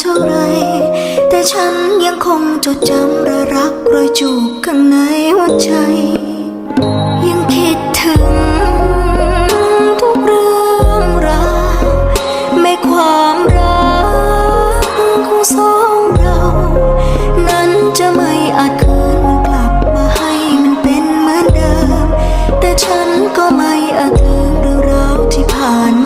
เท่าไร แต่ฉันยังคงจดจำรอยรักรอยจูบข้างในหัวใจ ยังคิดถึงทุกเรื่องราวไม่ความรักของสองเรา นั้นจะไม่อาจคืนมันกลับมาให้มันเป็นเหมือนเดิม แต่ฉันก็ไม่อาจลืมเรื่องราวที่ผ่านมา